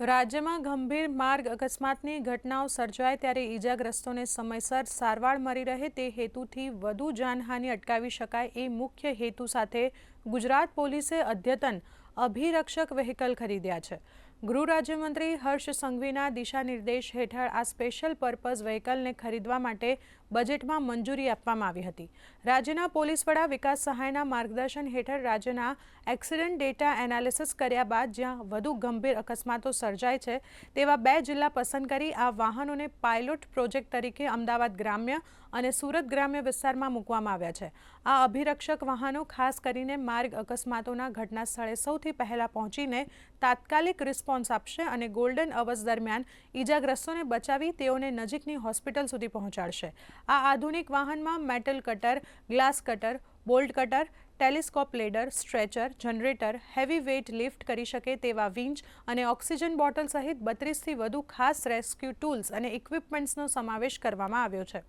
રાજ્યમાં ગંભીર માર્ગ અકસ્માતની ઘટનાઓ સર્જાય ત્યારે ઈજાગ્રસ્તોને સમયસર સારવાર મળી રહે તે હેતુથી વધુ જાનહાનિ અટકાવી શકાય એ મુખ્ય હેતુ સાથે ગુજરાત પોલીસે અદ્યતન અભિરક્ષક વ્હીકલ ખરીદ્યા છે. ગૃહ રાજ્યમંત્રી હર્ષ સંઘવીના દિશાનિર્દેશ હેઠળ આ સ્પેશિયલ પર્પઝ વ્હીકલને ખરીદવા માટે બજેટમાં મંજૂરી આપવામાં આવી હતી. રાજ્યના પોલીસ વડા વિકાસ સહાયના માર્ગદર્શન હેઠળ રાજ્યના એક્સિડન્ટ ડેટા એનાલિસિસ કર્યા બાદ જ્યાં વધુ ગંભીર અકસ્માતો સર્જાય છે, તેવા બે જિલ્લા પસંદ કરી આ વાહનોને પાયલોટ પ્રોજેક્ટ તરીકે અમદાવાદ ગ્રામ્ય અને સુરત ગ્રામ્ય વિસ્તારમાં મૂકવામાં આવ્યા છે. આ અભિરક્ષક વાહનો ખાસ કરીને માર્ગ અકસ્માતોના ઘટના સ્થળે સૌથી પહેલા પહોંચીને તાત્કાલિક રિસ્પોન્સ આપશે અને ગોલ્ડન અવર્સ દરમિયાન ઈજાગ્રસ્તોને બચાવી તેઓને નજીકની હોસ્પિટલ સુધી પહોંચાડશે. આ આધુનિક વાહનમાં metal cutter glass cutter bolt cutter telescope ladder stretcher generator heavy weight lift કરી શકે તેવા વિંચ અને ઓક્સિજન બોટલ સહિત બત્રીસથી વધુ ખાસ રેસ્ક્યુ ટૂલ્સ અને ઇક્વિપમેન્ટ્સનો સમાવેશ કરવામાં આવ્યો છે.